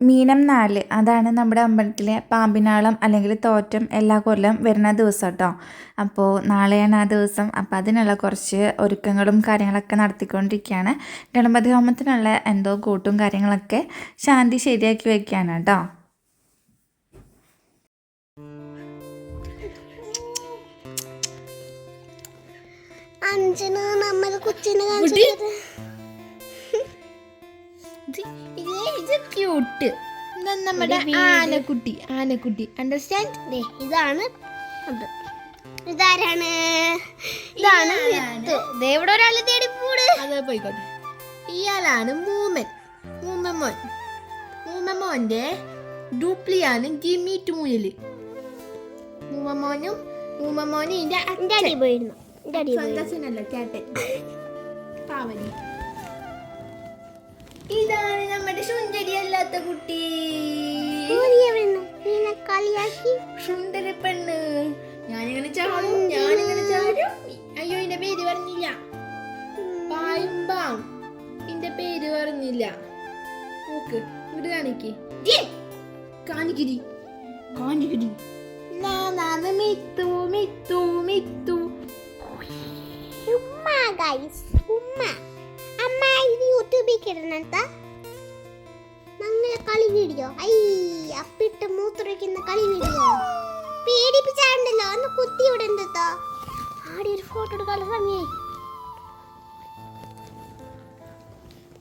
മീനം നാല്. അതാണ് നമ്മുടെ അമ്പലത്തിലെ പാമ്പിനാളം അല്ലെങ്കിൽ തോറ്റം എല്ലാ കൊല്ലം വരുന്ന ദിവസം കേട്ടോ അപ്പോൾ നാളെയാണ് ആ ദിവസം. അപ്പോൾ അതിനുള്ള കുറച്ച് ഒരുക്കങ്ങളും കാര്യങ്ങളൊക്കെ നടത്തിക്കൊണ്ടിരിക്കുകയാണ്. ഗണപതി ഹോമത്തിനുള്ള എന്തോ കൂട്ടും കാര്യങ്ങളൊക്കെ ശാന്തി ശരിയാക്കി വയ്ക്കുകയാണ് കേട്ടോ അഞ്ചിന് നമ്മൾ കൊച്ചിനെ കുട്ടി. നമ്മുടെ ആനക്കുട്ടി ആനക്കുട്ടി. അണ്ടർസ്റ്റാൻഡ് ഇതാണ് അത്. ഇതാരാണ്? ഇതാണ് വിത്ത്. ദേ തേടി ഒരാൾ തേടിപ്പൂട്. അത് പോയിക്കോട്ടെ. ഇയാളാണ് മൂമൻ. മൂമ്മോൻ മൂമ്മോന്റെ ഡൂപ്ലിയാണ് ജിമ്മീറ്റ് മുയൽ. മൂമ്മമോനും മൂമ്മമോനും ഇതിന്റെ അടി പോയിരുന്നു. സന്തോഷനല്ല ചേട്ടൻ പാവനി. ഇതാണ് നമ്മുടെ സുന്ദരി അല്ലാത്ത കുട്ടി. സുന്ദര പെണ്ണ്. ഞാനിങ്ങനെ ചാടും ഞാനിങ്ങനെ ചാടും. അയ്യോ എന്റെ പേര് പറഞ്ഞില്ല. പായുമ്പാം എന്റെ പേര് പറഞ്ഞില്ല. നോക്ക് ഇവിടെ കാണിക്ക്. കാണിക്കിരി കാണിക്കിരി നാനാണ് മിത്തു മിത്തു മിത്തു. ഉമ്മ ഗൈസ് ഉമ്മ. അമ്മ ഇത് കിടന്നത്ത ഞങ്ങളെ കളി വീഡിയോ ഐ അപ്പിട്ട് മൂത്രയ്ക്കുന്ന കളി വീഡിയോ പേടിപ്പിച്ചാണ്ടല്ലോ? ഒന്ന് കുത്തി ഇവിടെ എന്തോ ആടി ഒരു ഫോട്ടോ എടുക്കാനുള്ള സമയായി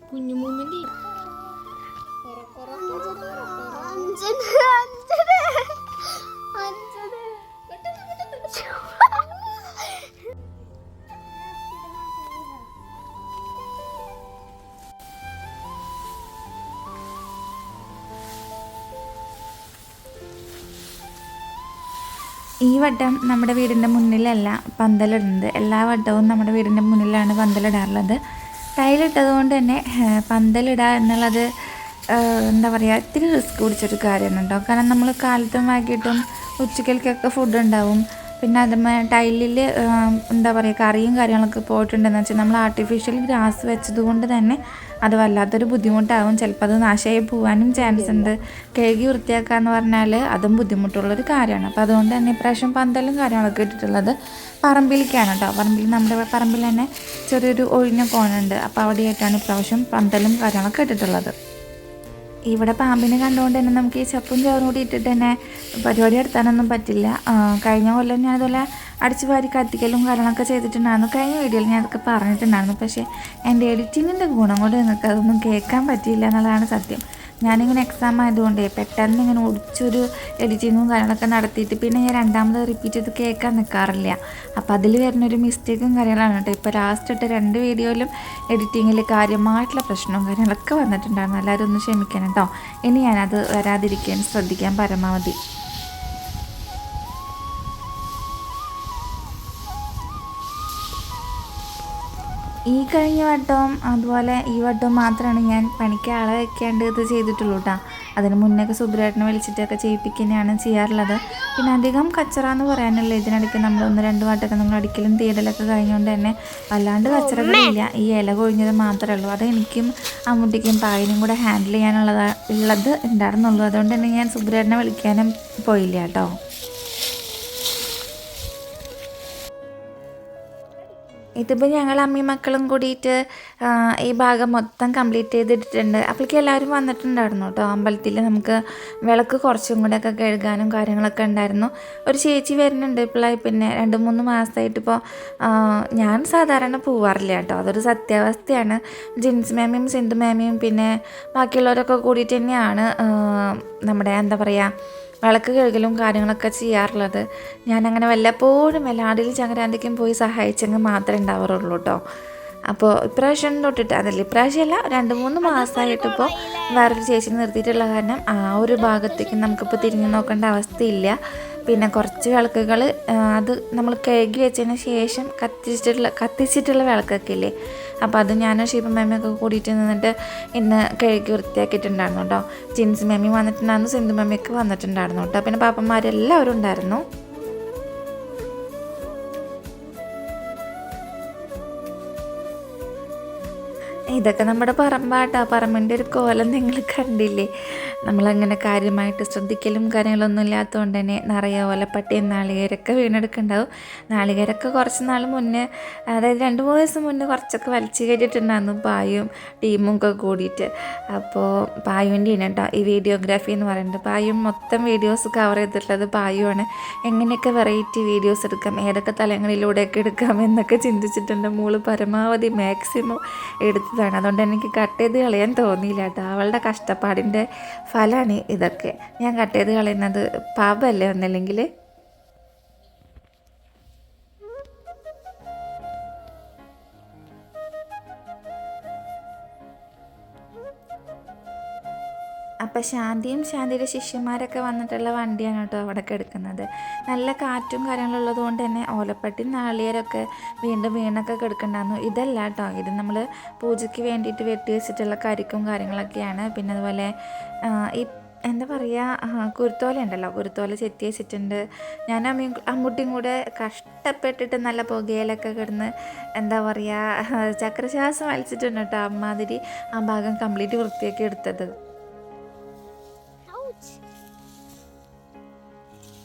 കുഞ്ഞു മൂമ്മന്റെ അഞ്ജന ഈ വട്ടം നമ്മുടെ വീടിന്റെ മുന്നിലല്ല പന്തലിടുന്നത്. എല്ലാ വട്ടവും നമ്മുടെ വീടിന്റെ മുന്നിലാണ് പന്തലിടാറുള്ളത്. ടൈലിട്ടത് കൊണ്ട് തന്നെ പന്തലിടുക എന്നുള്ളത് എന്താ പറയുക ഇത്തിരി റിസ്ക് പിടിച്ചൊരു കാര്യമാണ് കേട്ടോ കാരണം നമ്മൾ കാലത്തും വൈകിട്ടും ഉച്ചക്കൽക്കൊക്കെ ഫുഡ് ഉണ്ടാവും പിന്നെ അത് ടൈലിൽ എന്താ പറയുക കറിയും കാര്യങ്ങളൊക്കെ പോയിട്ടുണ്ടെന്ന് വെച്ചാൽ നമ്മൾ ആർട്ടിഫിഷ്യൽ ഗ്രാസ് വെച്ചത് കൊണ്ട് തന്നെ അത് വല്ലാത്തൊരു ബുദ്ധിമുട്ടാവും. ചിലപ്പോൾ അത് നാശമായി പോകാനും ചാൻസ് ഉണ്ട്. കഴുകി വൃത്തിയാക്കുക എന്ന് പറഞ്ഞാൽ അതും ബുദ്ധിമുട്ടുള്ളൊരു കാര്യമാണ്. അപ്പോൾ അതുകൊണ്ട് തന്നെ ഇപ്രാവശ്യം പന്തലും കാര്യങ്ങളൊക്കെ ഇട്ടിട്ടുള്ളത് പറമ്പിലേക്കാണ് കേട്ടോ. പറമ്പിൽ നമ്മുടെ പറമ്പിൽ തന്നെ ചെറിയൊരു ഒഴിഞ്ഞ കോണുണ്ട്. അപ്പോൾ അവിടെയായിട്ടാണ് ഇപ്രാവശ്യം പന്തലും കാര്യങ്ങളൊക്കെ ഇട്ടിട്ടുള്ളത്. ഇവിടെ പാമ്പിനെ കണ്ടുകൊണ്ട് തന്നെ നമുക്ക് ഈ ചപ്പും ചോറും കൂടി ഇട്ടിട്ട് തന്നെ പരിപാടി നടത്താനൊന്നും പറ്റില്ല. കഴിഞ്ഞ കൊല്ലം ഞാൻ അതുപോലെ അടിച്ചു വാരി കത്തിക്കലും കാര്യങ്ങളൊക്കെ ചെയ്തിട്ടുണ്ടായിരുന്നു. കഴിഞ്ഞ വീഡിയോയിൽ ഞാൻ അതൊക്കെ പറഞ്ഞിട്ടുണ്ടായിരുന്നു. പക്ഷേ എന്റെ എഡിറ്റിങ്ങിന്റെ ഗുണം കൊണ്ട് നിങ്ങൾക്ക് അതൊന്നും കേൾക്കാൻ പറ്റിയില്ല എന്നുള്ളതാണ് സത്യം. ഞാനിങ്ങനെ എക്സാം ആയതുകൊണ്ടേ പെട്ടെന്ന് ഇങ്ങനെ ഒടിച്ചൊരു എഡിറ്റിങ്ങും കാര്യങ്ങളൊക്കെ നടത്തിയിട്ട് പിന്നെ ഞാൻ രണ്ടാമത് റിപ്പീറ്റ് ചെയ്ത് കേൾക്കാൻ നിൽക്കാറില്ല അപ്പോൾ അതിൽ വരുന്നൊരു മിസ്റ്റേക്കും കാര്യങ്ങളാണ് കേട്ടോ. ഇപ്പോൾ ലാസ്റ്റ് ഇട്ട് രണ്ട് വീഡിയോയിലും എഡിറ്റിങ്ങിൽ കാര്യമായിട്ടുള്ള പ്രശ്നവും കാര്യങ്ങളൊക്കെ വന്നിട്ടുണ്ടായിരുന്നു. എല്ലാവരും ഒന്ന് ക്ഷമിക്കണം കേട്ടോ. ഇനി ഞാനത് വരാതിരിക്കാൻ ശ്രദ്ധിക്കാൻ പരമാവധി. ഈ കഴിഞ്ഞ വട്ടവും അതുപോലെ ഈ വട്ടവും മാത്രമാണ് ഞാൻ പണിക്ക് ആളെ വെക്കാണ്ട് ഇത് ചെയ്തിട്ടുള്ളൂ കേട്ടോ അതിന് മുന്നേയൊക്കെ സുബ്രേട്ടനെ വിളിച്ചിട്ടൊക്കെ ചെയ്യിപ്പിക്കുന്നതാണ് ചെയ്യാറുള്ളത്. പിന്നെ അധികം കച്ചറ എന്ന് പറയാനല്ല ഇതിനിടയ്ക്ക് നമ്മൾ ഒന്ന് രണ്ട് വട്ടമൊക്കെ നമ്മൾ അടിക്കലും തീടലൊക്കെ കഴിഞ്ഞുകൊണ്ട് തന്നെ വല്ലാണ്ട് കച്ചറകളില്ല ഈ ഇല കൊഴിഞ്ഞത് മാത്രമേ ഉള്ളൂ. അത് എനിക്കും അമ്മൂട്ടിക്കും പായനും കൂടെ ഹാൻഡിൽ ചെയ്യാനുള്ളത് ഉള്ളത് ഉണ്ടായിരുന്നുള്ളൂ. അതുകൊണ്ട് തന്നെ ഞാൻ സുബ്രേട്ടനെ വിളിക്കാനും പോയില്ല കേട്ടോ ഇതിപ്പോൾ ഞങ്ങൾ അമ്മയും മക്കളും കൂടിയിട്ട് ഈ ഭാഗം മൊത്തം കംപ്ലീറ്റ് ചെയ്തിട്ടുണ്ട് അപ്പോഴേക്കും എല്ലാവരും വന്നിട്ടുണ്ടായിരുന്നു കേട്ടോ അമ്പലത്തിൽ നമുക്ക് വിളക്ക് കുറച്ചും കൂടെ ഒക്കെ കഴുകാനും കാര്യങ്ങളൊക്കെ ഉണ്ടായിരുന്നു. ഒരു ചേച്ചി വരുന്നുണ്ട് ഇപ്പോഴായി പിന്നെ രണ്ട് മൂന്ന് മാസമായിട്ട് ഇപ്പോൾ ഞാൻ സാധാരണ പോവാറില്ല കേട്ടോ അതൊരു സത്യാവസ്ഥയാണ്. ജിൻസ് മാമിയും സിന്ധു മാമിയും പിന്നെ ബാക്കിയുള്ളവരൊക്കെ കൂടിയിട്ട് തന്നെയാണ് നമ്മുടെ എന്താ പറയുക വിളക്ക് കഴുകലും കാര്യങ്ങളൊക്കെ ചെയ്യാറുള്ളത്. ഞാനങ്ങനെ വല്ലപ്പോഴും വല്ല ആടിൽ ചങ്ങരാന്തിക്കും പോയി സഹായിച്ചെങ്കിൽ മാത്രമേ ഉണ്ടാവാറുള്ളൂ കേട്ടോ അപ്പോൾ ഇപ്രാവശ്യം തൊട്ടിട്ട് അതല്ല ഇപ്രാവശ്യമല്ല രണ്ട് മൂന്ന് മാസമായിട്ടിപ്പോൾ വേറൊരു ചേച്ചി നിർത്തിയിട്ടുള്ള കാരണം ആ ഒരു ഭാഗത്തേക്ക് നമുക്കിപ്പോൾ തിരിഞ്ഞു നോക്കേണ്ട അവസ്ഥയില്ല. പിന്നെ കുറച്ച് വിളക്കുകൾ അത് നമ്മൾ കഴുകി വെച്ചതിന് ശേഷം കത്തിച്ചിട്ടുള്ള കത്തിച്ചിട്ടുള്ള വിളക്കൊക്കെ ഇല്ലേ അപ്പോൾ അത് ഞാൻ ഷീപ്പ മേമയൊക്കെ കൂടിയിട്ട് നിന്നിട്ട് ഇന്ന് കഴുകി വൃത്തിയാക്കിയിട്ടുണ്ടായിരുന്നു കേട്ടോ. ജിൻസ് മമ്മി വന്നിട്ടുണ്ടായിരുന്നു സിന്ധു മേമയൊക്കെ വന്നിട്ടുണ്ടായിരുന്നു കേട്ടോ. പിന്നെ പാപ്പന്മാരെല്ലാവരും ഉണ്ടായിരുന്നു. ഇതൊക്കെ നമ്മുടെ പറമ്പാട്ടാ. പറമ്പിന്റെ ഒരു കോലം നിങ്ങൾ കണ്ടില്ലേ? നമ്മളങ്ങനെ കാര്യമായിട്ട് ശ്രദ്ധിക്കലും കാര്യങ്ങളൊന്നും ഇല്ലാത്തതുകൊണ്ട് തന്നെ നിറയെ ഓലപ്പട്ടിയും നാളികേരൊക്കെ വീണെടുക്കുന്നുണ്ടാവും നാളികേരൊക്കെ കുറച്ച് നാൾ മുന്നേ അതായത് രണ്ട് മൂന്ന് ദിവസം മുന്നേ കുറച്ചൊക്കെ വലിച്ചു കയറ്റിയിട്ടുണ്ടായിരുന്നു പായും ടീമും ഒക്കെ കൂടിയിട്ട്. അപ്പോൾ പായുവിന്റെ കേട്ടോ ഈ വീഡിയോഗ്രാഫി എന്ന് പറയുന്നത്. പായും മൊത്തം വീഡിയോസ് കവർ ചെയ്തിട്ടുള്ളത് പായുവാണ്. എങ്ങനെയൊക്കെ വെറൈറ്റി വീഡിയോസ് എടുക്കാം ഏതൊക്കെ തലങ്ങളിലൂടെയൊക്കെ എടുക്കാം എന്നൊക്കെ ചിന്തിച്ചിട്ടുണ്ട്. മോൾ പരമാവധി മാക്സിമം എടുത്തതാണ്. അതുകൊണ്ട് എനിക്ക് കട്ട് ചെയ്ത് കളയാൻ തോന്നിയില്ല കേട്ടോ. അവളുടെ കഷ്ടപ്പാടിന്റെ ഫലമാണ് ഇതൊക്കെ. ഞാൻ കട്ട് ചെയ്ത് കളയുന്നത് പാപല്ലേ ഒന്നല്ലെങ്കിൽ? അപ്പം ശാന്തിയും ശാന്തിയുടെ ശിഷ്യന്മാരൊക്കെ വന്നിട്ടുള്ള വണ്ടിയാണ് കേട്ടോ അവിടെ കിടക്കുന്നത് നല്ല കാറ്റും കാര്യങ്ങളുള്ളത് കൊണ്ട് തന്നെ ഓലപ്പട്ടി നാളിയരൊക്കെ വീണ്ടും വീണൊക്കെ കിടക്കണ്ടായിരുന്നു ഇതല്ല കേട്ടോ. ഇത് നമ്മൾ പൂജയ്ക്ക് വേണ്ടിയിട്ട് വെട്ടി വെച്ചിട്ടുള്ള കരിക്കും കാര്യങ്ങളൊക്കെയാണ്. പിന്നെ അതുപോലെ ഈ എന്താ പറയുക കുരുത്തോല ഉണ്ടല്ലോ. കുരുത്തോല ചെത്തി വെച്ചിട്ടുണ്ട്. ഞാൻ അമ്മയും അമ്മൂട്ടിയും കൂടെ കഷ്ടപ്പെട്ടിട്ട് നല്ല പുകയിലൊക്കെ കിടന്ന് എന്താ പറയുക ചക്രശ്വാസം വലിച്ചിട്ടുണ്ട് കേട്ടോ അമ്മാതിരി ആ ഭാഗം കംപ്ലീറ്റ് വൃത്തിയാക്കി എടുത്തത്.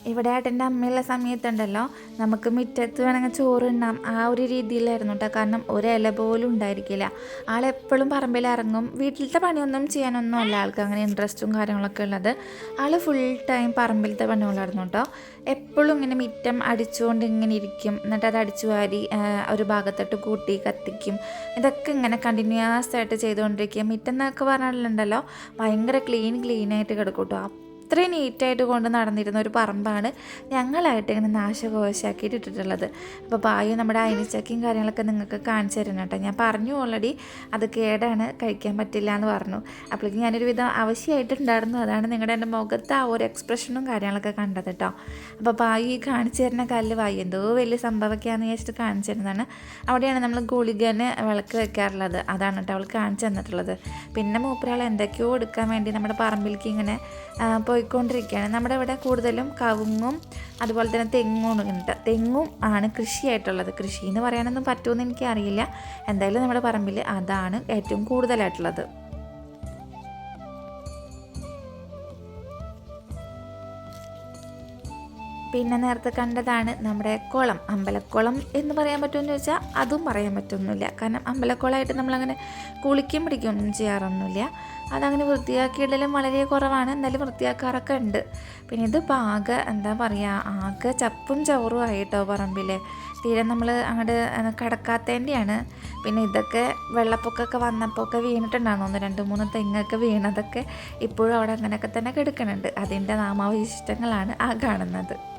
ഇവിടെ ഏട്ടന്റെ അമ്മയുള്ള സമയത്തുണ്ടല്ലോ. നമുക്ക് മുറ്റത്ത് വേണമെങ്കിൽ ചോറുണ്ണാം ആ ഒരു രീതിയിലായിരുന്നു കേട്ടോ കാരണം ഒരു ഇല പോലും ഉണ്ടായിരിക്കില്ല. ആളെപ്പോഴും പറമ്പിൽ ഇറങ്ങും. വീട്ടിലത്തെ പണിയൊന്നും ചെയ്യാനൊന്നും അല്ല ആൾക്ക് അങ്ങനെ ഇൻട്രസ്റ്റും കാര്യങ്ങളൊക്കെ ഉള്ളത്. ആൾ ഫുൾ ടൈം പറമ്പിലത്തെ പണികളായിരുന്നു കേട്ടോ എപ്പോഴും ഇങ്ങനെ മിറ്റം അടിച്ചുകൊണ്ട് ഇങ്ങനെ ഇരിക്കും. എന്നിട്ട് അത് അടിച്ചു വാരി ഒരു ഭാഗത്തോട്ട് കൂട്ടി കത്തിക്കും. ഇതൊക്കെ ഇങ്ങനെ കണ്ടിന്യൂസ് ആയിട്ട് ചെയ്തുകൊണ്ടിരിക്കുക. മിറ്റം എന്നൊക്കെ പറഞ്ഞാലുണ്ടല്ലോ ഭയങ്കര ക്ലീൻ ക്ലീൻ ആയിട്ട് കിടക്കും കേട്ടോ അത്രയും നീറ്റായിട്ട് കൊണ്ട് നടന്നിരുന്ന ഒരു പറമ്പാണ് ഞങ്ങളായിട്ട് ഇങ്ങനെ നാശകോശാക്കിയിട്ട് ഇട്ടിട്ടുള്ളത്. അപ്പോൾ പായു നമ്മുടെ അയനിച്ചക്കിയും കാര്യങ്ങളൊക്കെ നിങ്ങൾക്ക് കാണിച്ചു തരണം കേട്ടോ. ഞാൻ പറഞ്ഞു ഓൾറെഡി അത് കേടാണ് കഴിക്കാൻ പറ്റില്ല എന്ന് പറഞ്ഞു. അപ്പോഴേക്കും ഞാനൊരു വിധം ആവശ്യമായിട്ടുണ്ടായിരുന്നു അതാണ് നിങ്ങളുടെ എന്റെ മുഖത്ത് ആ ഒരു എക്സ്പ്രഷനും കാര്യങ്ങളൊക്കെ കണ്ടത് കേട്ടോ. അപ്പോൾ പായു ഈ കാണിച്ചു തരുന്ന കല്ല് വായു എന്തോ വലിയ സംഭവമൊക്കെയാണെന്ന് വിചാരിച്ചിട്ട് കാണിച്ചു തരുന്നതാണ്. അവിടെയാണ് നമ്മൾ ഗുളികനെ വിളക്ക് വെക്കാറുള്ളത്. അതാണ് കേട്ടോ അവൾ കാണിച്ചു തന്നിട്ടുള്ളത്. പിന്നെ മൂപ്പരാൾ എന്തൊക്കെയോ എടുക്കാൻ വേണ്ടി നമ്മുടെ പറമ്പിലേക്ക് ഇങ്ങനെ ആ, പോയിക്കൊണ്ടിരിക്കുകയാണ്. നമ്മുടെ ഇവിടെ കൂടുതലും കവുങ്ങും അതുപോലെ തന്നെ തെങ്ങും ഉണ്ട്. തെങ്ങും ആണ് കൃഷിയായിട്ടുള്ളത്. കൃഷി എന്ന് പറയാനൊന്നും പറ്റുമെന്ന് എനിക്കറിയില്ല. എന്തായാലും നമ്മുടെ പറമ്പിൽ അതാണ് ഏറ്റവും കൂടുതലായിട്ടുള്ളത്. പിന്നെ നേരത്തെ കണ്ടതാണ് നമ്മുടെ കുളം അമ്പലക്കുളം എന്ന് പറയാൻ പറ്റുമെന്ന് ചോദിച്ചാൽ അതും പറയാൻ പറ്റൊന്നുമില്ല. കാരണം അമ്പലക്കുളമായിട്ട് നമ്മളങ്ങനെ കുളിക്കും പിടിക്കുകയൊന്നും ചെയ്യാറൊന്നുമില്ല. അതങ്ങനെ വൃത്തിയാക്കിയിടലും വളരെ കുറവാണ്. എന്നാലും വൃത്തിയാക്കാറൊക്കെ ഉണ്ട്. പിന്നെ ഇത് ആകെ എന്താ പറയുക ആകെ ചപ്പും ചവറും ആയിട്ടോ പറമ്പിൽ തീരെ നമ്മൾ അങ്ങോട്ട് കടക്കാത്തതിന്റെയാണ് പിന്നെ ഇതൊക്കെ വെള്ളപ്പൊക്കമൊക്കെ വന്നപ്പോൾ ഒക്കെ വീണിട്ടുണ്ടാകും ഒന്ന് രണ്ട് മൂന്ന് തെങ്ങൊക്കെ വീണതൊക്കെ ഇപ്പോഴും അവിടെ അങ്ങനെയൊക്കെ തന്നെ കിടക്കുന്നുണ്ട് അതിന്റെ നാമാവശിഷ്ടങ്ങളാണ് ആ കാണുന്നത്.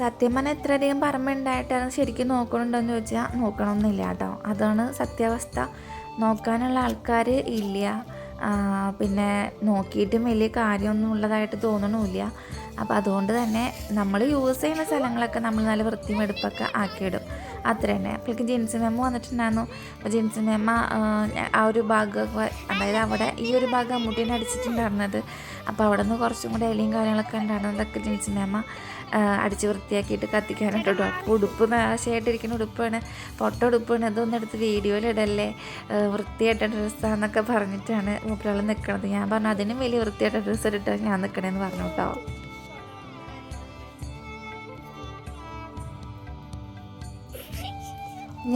സത്യം പറഞ്ഞാൽ ഇത്രയധികം പറമ്പുണ്ടായിട്ട് അത് ശരിക്കും നോക്കണുണ്ടോയെന്ന് ചോദിച്ചാൽ നോക്കണമെന്നില്ല കേട്ടോ. അതാണ് സത്യാവസ്ഥ. നോക്കാനുള്ള ആൾക്കാർ ഇല്ല. പിന്നെ നോക്കിയിട്ടും വലിയ കാര്യമൊന്നും ഉള്ളതായിട്ട് തോന്നണമില്ല. അപ്പോൾ അതുകൊണ്ട് തന്നെ നമ്മൾ യൂസ് ചെയ്യുന്ന സ്ഥലങ്ങളൊക്കെ നമ്മൾ നല്ല വൃത്തിയും എടുപ്പൊക്കെ ആക്കിയിടും. അത്ര തന്നെ അപ്പോഴേക്ക് ജിൻസി മേമ വന്നിട്ടുണ്ടായിരുന്നു. അപ്പോൾ ജിൻസി മേമ ആ, ഒരു ഭാഗം അതായത് അവിടെ ഈ ഒരു ഭാഗം അമ്മൂട്ടീനെ അടിച്ചിട്ടുണ്ടായിരുന്നത്. അപ്പോൾ അവിടെ നിന്ന് കുറച്ചും കൂടെ ഇലയും കാര്യങ്ങളൊക്കെ ഉണ്ടായിരുന്നു. അതൊക്കെ ജിൻസ് മേമ അടിച്ച് വൃത്തിയാക്കിയിട്ട് കത്തിക്കാനായിട്ട് ഇടും അപ്പോൾ ഉടുപ്പ് നാശമായിട്ടിരിക്കുന്ന ഉടുപ്പാണ്. പൊട്ട ഉടുപ്പാണ്. അതൊന്നും എടുത്ത് വീഡിയോയിലിടല്ലേ വൃത്തിയായിട്ട ഡ്രസ്സാന്നൊക്കെ പറഞ്ഞിട്ടാണ് മൂപ്പരാൾ നിൽക്കുന്നത് ഞാൻ പറഞ്ഞു അതിനും വലിയ വൃത്തിയായിട്ട ഡ്രസ്സ് ഇട്ടിട്ടാണ് ഞാൻ നിൽക്കണേന്ന് പറഞ്ഞു കേട്ടോ.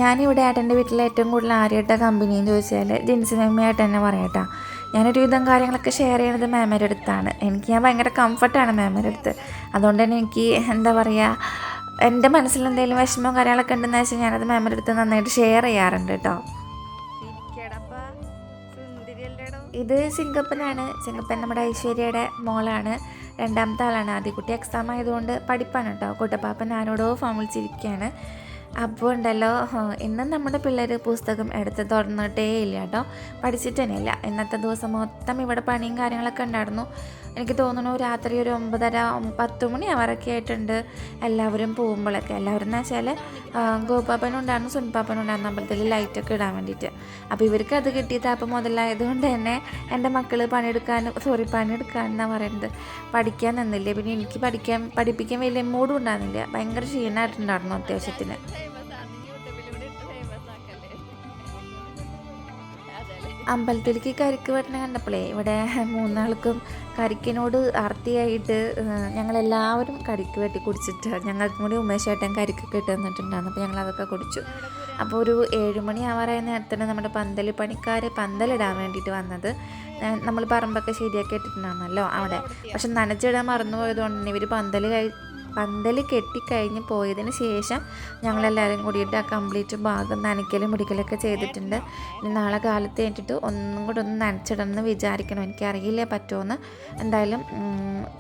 ഞാനിവിടെ ഏട്ടന്റെ വീട്ടിൽ ഏറ്റവും കൂടുതൽ ആരെയിട്ട കമ്പനി എന്ന് ചോദിച്ചാൽ ജിൻസി ആയിട്ട് തന്നെ പറയട്ടാ ഞാനൊരു വിധം കാര്യങ്ങളൊക്കെ ഷെയർ ചെയ്യണത് മാമയുടെ അടുത്താണ്. എനിക്ക് ഞാൻ ഭയങ്കര കംഫർട്ടാണ് മാമയുടെ അടുത്ത്. അതുകൊണ്ട് തന്നെ എനിക്ക് എന്താ പറയുക എന്റെ മനസ്സിൽ എന്തെങ്കിലും വിഷമം കാര്യങ്ങളൊക്കെ ഉണ്ടെന്ന് വെച്ചാൽ ഞാനത് മാമയുടെ അടുത്ത് നന്നായിട്ട് ഷെയർ ചെയ്യാറുണ്ട് കേട്ടോ. ഇത് സിംഗപ്പനാണ് സിംഗപ്പൻ നമ്മുടെ ഐശ്വര്യയുടെ മോളാണ്. രണ്ടാമത്തെ ആളാണ്. ആദ്യക്കുട്ടി എക്സാം ആയതുകൊണ്ട് പഠിപ്പാണ് കേട്ടോ. കുട്ടപ്പാപ്പൻ ആരോടോ ഫോം വിളിച്ചിരിക്കുകയാണ്. അപ്പോൾ ഉണ്ടല്ലോ ഇന്നും നമ്മുടെ പിള്ളേർ പുസ്തകം എടുത്ത് തുറന്നിട്ടേ ഇല്ല കേട്ടോ. പഠിച്ചിട്ട് ഇന്നത്തെ ദിവസം മൊത്തം ഇവിടെ പണിയും കാര്യങ്ങളൊക്കെ ഉണ്ടായിരുന്നു. എനിക്ക് തോന്നുന്നു രാത്രി ഒരു ഒമ്പതര ഒമ്പ- പത്ത് മണി അവരൊക്കെ ആയിട്ടുണ്ട് എല്ലാവരും പോകുമ്പോഴൊക്കെ. എല്ലാവരും എന്ന് വെച്ചാൽ ഗോപാപ്പനും ഉണ്ടായിരുന്നു സുൻപാപ്പനും ഉണ്ടായിരുന്നു. അമ്പലത്തിൽ ലൈറ്റൊക്കെ ഇടാൻ വേണ്ടിയിട്ട്. അപ്പോൾ ഇവർക്ക് അത് കിട്ടിയത് അപ്പം മുതലായതുകൊണ്ട് തന്നെ എന്റെ മക്കൾ പണിയെടുക്കാൻ സോറി പണിയെടുക്കാൻ എന്നാണ് പറയുന്നത് പഠിക്കാൻ നിന്നില്ല. പിന്നെ എനിക്ക് പഠിക്കാൻ പഠിപ്പിക്കാൻ വലിയ മൂഡും ഉണ്ടായിരുന്നില്ല. ഭയങ്കര ക്ഷീണമായിട്ടുണ്ടായിരുന്നു അത്യാവശ്യത്തിന്. അമ്പലത്തിലേക്ക് കരിക്ക് വെട്ടണ കണ്ടപ്പോഴേ ഇവിടെ മൂന്നാൾക്കും കരിക്കിനോട് ആർത്തിയായിട്ട് ഞങ്ങളെല്ലാവരും കരിക്ക് വെട്ടി കുടിച്ചിട്ട് ഞങ്ങൾക്കും കൂടി ഉമേശേട്ടൻ കരിക്കൊക്കെ ഇട്ട് തന്നിട്ടുണ്ടായിരുന്നു. അപ്പോൾ ഞങ്ങൾ അതൊക്കെ കുടിച്ചു. അപ്പോൾ ഒരു ഏഴുമണി ആവാറായ നേരത്തിന് നമ്മുടെ പന്തൽ പണിക്കാർ പന്തലിടാൻ വേണ്ടിയിട്ട് വന്നത്. നമ്മൾ പറമ്പൊക്കെ ശരിയാക്കി ഇട്ടിട്ടുണ്ടായിരുന്നല്ലോ അവിടെ. പക്ഷെ നനച്ചിടാൻ മറന്നു പോയതുകൊണ്ട് ഇവർ പന്തൽ കഴി പന്തൽ കെട്ടിക്കഴിഞ്ഞ് പോയതിന് ശേഷം ഞങ്ങളെല്ലാവരും കൂടിയിട്ട് ആ കംപ്ലീറ്റ് ഭാഗം നനയ്ക്കലും മുടിക്കലൊക്കെ ചെയ്തിട്ടുണ്ട്. ഇനി നാളെ കാലത്ത് കഴിഞ്ഞിട്ട് ഒന്നും കൂടെ ഒന്ന് നനച്ചിടണം എന്ന് വിചാരിക്കണം. എനിക്കറിയില്ല പറ്റുമെന്ന്. എന്തായാലും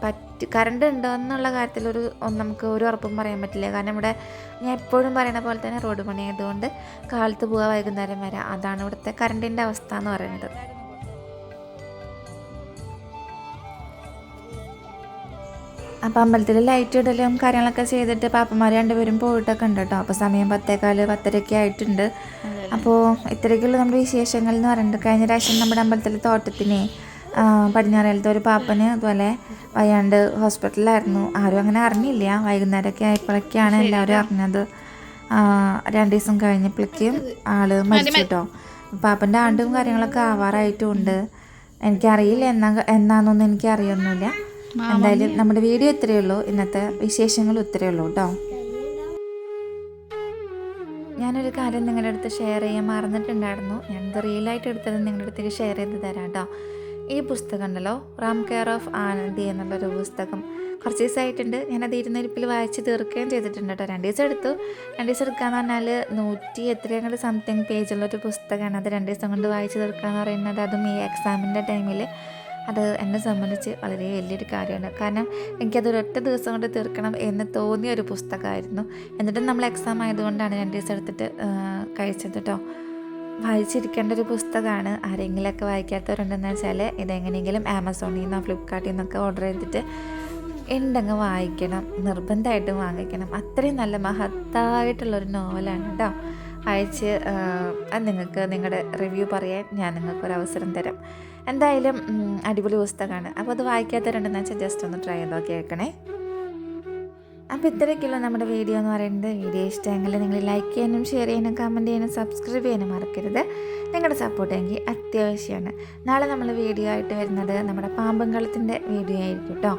പറ്റ് കറണ്ട് ഉണ്ടോ എന്നുള്ള കാര്യത്തിലൊരു നമുക്ക് ഒരു ഉറപ്പും പറയാൻ പറ്റില്ല. കാരണം ഇവിടെ ഞാൻ എപ്പോഴും പറയുന്ന പോലെ തന്നെ റോഡ് പണി ആയതുകൊണ്ട് കാലത്ത് പോവുക വൈകുന്നേരം വരാം. അതാണ് ഇവിടുത്തെ കറണ്ടിന്റെ അവസ്ഥ എന്ന് പറയുന്നത്. അപ്പം അമ്പലത്തിൽ ലൈറ്റ് ഇടലും കാര്യങ്ങളൊക്കെ ചെയ്തിട്ട് പാപ്പന്മാർ രണ്ടുപേരും പോയിട്ടൊക്കെ ഉണ്ട് കേട്ടോ അപ്പോൾ സമയം പത്തേക്കാൽ പത്തരയൊക്കെ ആയിട്ടുണ്ട്. അപ്പോൾ ഇത്രയൊക്കെയുള്ള നമ്മുടെ വിശേഷങ്ങൾ എന്ന് പറയുന്നത് കഴിഞ്ഞ പ്രാവശ്യം നമ്മുടെ അമ്പലത്തിലെ തോട്ടത്തിന് പടിഞ്ഞാറേലത്തെ ഒരു പാപ്പന് അതുപോലെ വയ്യാണ്ട് ഹോസ്പിറ്റലിലായിരുന്നു. ആരും അങ്ങനെ അറിഞ്ഞില്ല. വൈകുന്നേരമൊക്കെ ആയപ്പോഴൊക്കെയാണ് എല്ലാവരും അറിഞ്ഞത്. രണ്ട് ദിവസം കഴിഞ്ഞപ്പോഴേക്കും ആൾ മരിച്ചു കേട്ടോ പാപ്പന്റെ ആണ്ടും കാര്യങ്ങളൊക്കെ ആവാറായിട്ടും ഉണ്ട് എനിക്കറിയില്ല എന്നാ എന്നാന്നൊന്നും എനിക്ക് അറിയൊന്നുമില്ല എന്തായാലും നമ്മുടെ വീഡിയോ ഇത്രയേ ഉള്ളൂ. ഇന്നത്തെ വിശേഷങ്ങൾ ഇത്രയേ ഉള്ളൂ കേട്ടോ. ഞാനൊരു കാര്യം നിങ്ങളുടെ അടുത്ത് ഷെയർ ചെയ്യാൻ മറന്നിട്ടുണ്ടായിരുന്നു. റിയൽ ആയിട്ട് എടുത്തത് നിങ്ങളുടെ അടുത്തേക്ക് ഷെയർ ചെയ്ത് തരാം കേട്ടോ. ഈ പുസ്തകം ഉണ്ടല്ലോ റാം കെയർ ഓഫ് ആനന്ദി എന്നുള്ളൊരു പുസ്തകം. കുറച്ച് ദിവസമായിട്ടുണ്ട് ഞാനത് ഇരുന്നിരിപ്പിൽ വായിച്ച് തീർക്കുകയും ചെയ്തിട്ടുണ്ട് കേട്ടോ. രണ്ട് ദിവസം എടുത്തു. രണ്ട് ദിവസം എടുക്കാന്ന് പറഞ്ഞാൽ നൂറ്റി എത്രയും കൂടി സംതിങ് പേജുള്ളൊരു പുസ്തകമാണ്. അത് രണ്ട് ദിവസം കൊണ്ട് വായിച്ച് തീർക്കുക എന്ന് പറയുന്നത്. അതും ഈ എക്സാമിന്റെ ടൈമിൽ അത് എന്നെ സംബന്ധിച്ച് വളരെ വലിയൊരു കാര്യമാണ്. കാരണം എനിക്കത് ഒരൊറ്റ ദിവസം കൊണ്ട് തീർക്കണം എന്ന് തോന്നിയ ഒരു പുസ്തകമായിരുന്നു. എന്നിട്ടും നമ്മൾ എക്സാം ആയതുകൊണ്ടാണ് രണ്ട് ദിവസം എടുത്തിട്ട് കഴിച്ചത് കേട്ടോ വായിച്ചിരിക്കേണ്ട ഒരു പുസ്തകമാണ്. ആരെങ്കിലുമൊക്കെ വായിക്കാത്തവരുണ്ടെന്ന് വെച്ചാൽ ഇതെങ്ങനെയെങ്കിലും ആമസോണിൽ നിന്നോ ഫ്ലിപ്കാർട്ടിൽ നിന്നൊക്കെ ഓർഡർ ചെയ്തിട്ട് ഉണ്ടങ്ങ് വായിക്കണം. നിർബന്ധമായിട്ടും വാങ്ങിക്കണം. അത്രയും നല്ല മഹത്തായിട്ടുള്ളൊരു നോവലാണ് കേട്ടോ അയച്ച് നിങ്ങൾക്ക് നിങ്ങളുടെ റിവ്യൂ പറയാൻ ഞാൻ നിങ്ങൾക്കൊരു അവസരം തരാം. എന്തായാലും അടിപൊളി പുസ്തകമാണ്. അപ്പോൾ അത് വായിക്കാത്തവരുണ്ടെന്ന് വെച്ചാൽ ജസ്റ്റ് ഒന്ന് ട്രൈ ചെയ്തോ കേൾക്കണേ? അപ്പോൾ ഇത്രയൊക്കെയുള്ള നമ്മുടെ വീഡിയോ എന്ന് പറയുന്നത്. വീഡിയോ ഇഷ്ടമെങ്കിൽ നിങ്ങൾ ലൈക്ക് ചെയ്യാനും ഷെയർ ചെയ്യാനും കമന്റ് ചെയ്യാനും സബ്സ്ക്രൈബ് ചെയ്യാനും മറക്കരുത്. നിങ്ങളുടെ സപ്പോർട്ട് എനിക്ക് അത്യാവശ്യമാണ്. നാളെ നമ്മൾ വീഡിയോ ആയിട്ട് വരുന്നത് നമ്മുടെ പാമ്പങ്കളത്തിന്റെ വീഡിയോ ആയിരിക്കും കേട്ടോ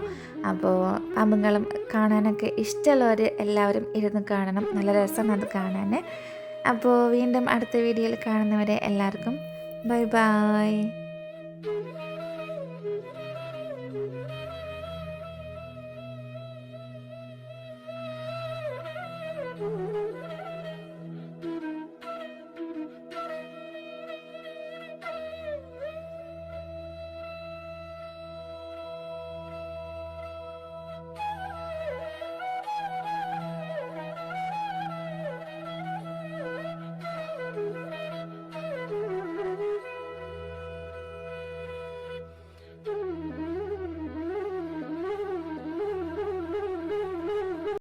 അപ്പോൾ പാമ്പങ്കളം കാണാനൊക്കെ ഇഷ്ടമുള്ളവർ എല്ലാവരും ഇരുന്ന് കാണണം. നല്ല രസമാണ് അത് കാണാൻ. അപ്പോൾ വീണ്ടും അടുത്ത വീഡിയോയിൽ കാണുന്നവരെ എല്ലാവർക്കും ബൈ ബൈ Thank you.